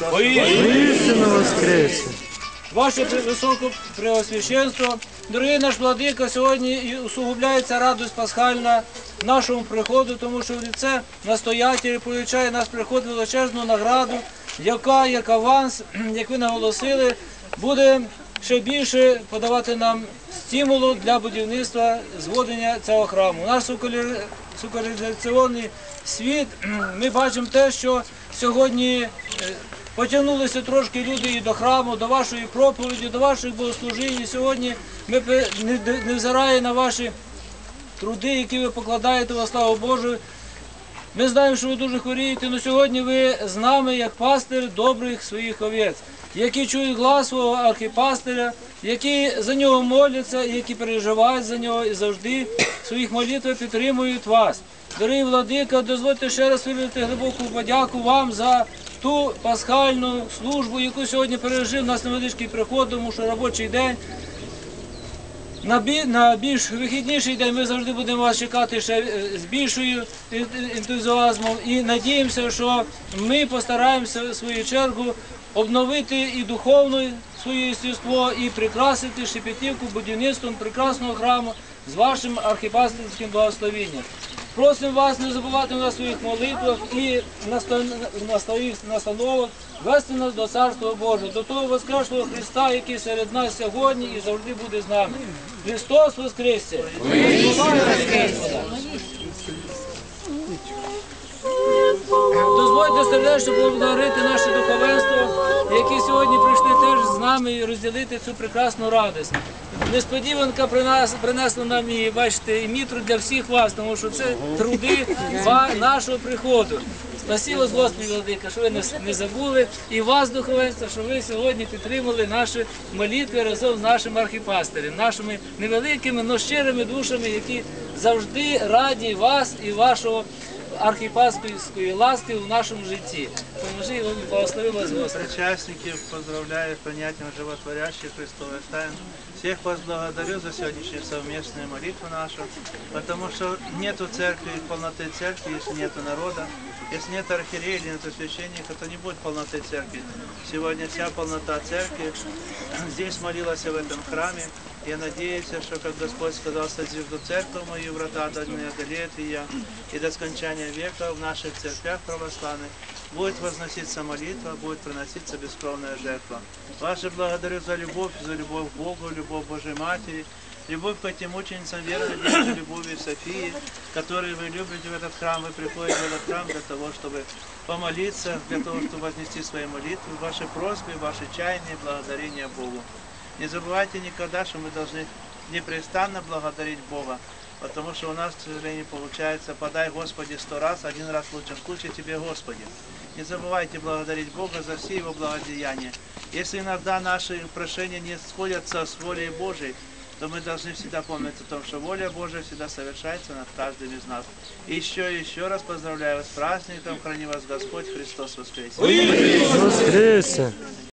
Воістину воскресе! Ваше високо преосвященство, дорогий наш владика, сьогодні і усугубляється радость пасхальна нашому приходу, тому що в ліце настоятель получає нас приход величезну награду, яка як аванс, як ви наголосили, буде ще більше подавати нам стимулу для будівництва зводення цього храму. Наш сукулі- сукуляризаційний світ, ми бачимо те, що сьогодні е, Потягнулися трошки люди і до храму, до вашої проповіді, до ваших богослужінь. І Сьогодні ми не- невзирає на ваші труди, які ви покладаєте во славу Божу. Ми знаємо, що ви дуже хворієте, але сьогодні ви з нами як пастир добрих своїх овець, які чують глас свого архіпастиря, які за нього моляться, які переживають за нього і завжди своїх молитвах підтримують вас. Дорогі владика, дозвольте ще раз виразити глибоку подяку вам за ту пасхальну службу, яку сьогодні пережив нас невеличкий приход, тому що робочий день. На, більш вихідніший день ми завжди будемо вас чекати ще е, з більшою ентузіазмом і надіємося, що ми постараємося в свою чергу обновити і духовне своє єстество, і прикрасити Шепетівку будівництвом прекрасного храму з вашим архіпастерським благословенням. Просимо вас не забувати на своїх молитвах і на своїх настановах вести нас до Царства Божого, до того Воскреслого Христа, який серед нас сьогодні і завжди буде з нами. Христос Господа! Дозвольте сердечно поблагодарити наше духовенство, які сьогодні нами і розділити цю прекрасну радість. Несподіванка принес- принесла нам і бачите, і мітру для всіх вас, тому що це труди нашого приходу. Спасибо з Господи, Владика, що ви нас не забули, і вас, духовенство, що ви сьогодні підтримали наші молитви разом з нашим архіпастирем, нашими невеликими, но щирими душами, які завжди раді вас і вашого архіпаспільської ласки в нашому житті. Поможи і благослови вас Господь. Причастники поздравляю с принятием животворящих Христовых тайн. Всех вас благодарю за сегодняшнюю совместную молитву нашу, потому что нету церкви, полноты церкви, если нету народа. Если нет архиерея или нет священника, то не будет полноты церкви. Сегодня вся полнота церкви здесь молилась в этом храме. Я надеюсь, что, как Господь сказал, созижду церковь мою, врата не одолеют ее, и до скончания века в наших церквях православных будет возноситься молитва, будет приноситься бескровная жертва. Вас же благодарю за любовь, за любовь к Богу, любовь к Божьей Матери, любовь к этим ученицам веры, любови Софии, которые вы любите в этот храм, вы приходите в этот храм для того, чтобы помолиться, для того, чтобы вознести свои молитвы, ваши просьбы, ваши чаяния, благодарения Богу. Не забывайте никогда, что мы должны непрестанно благодарить Бога, потому что у нас, к сожалению, получается, подай Господи сто раз, один раз в лучшем случае тебе Господи. Не забывайте благодарить Бога за все Его благодеяния. Если иногда наши прошения не сходятся с волей Божией, то мы должны всегда помнить о том, что воля Божия всегда совершается над каждым из нас. И еще и еще раз поздравляю вас с праздником, храни вас Господь Христос воскресе. Воскресе!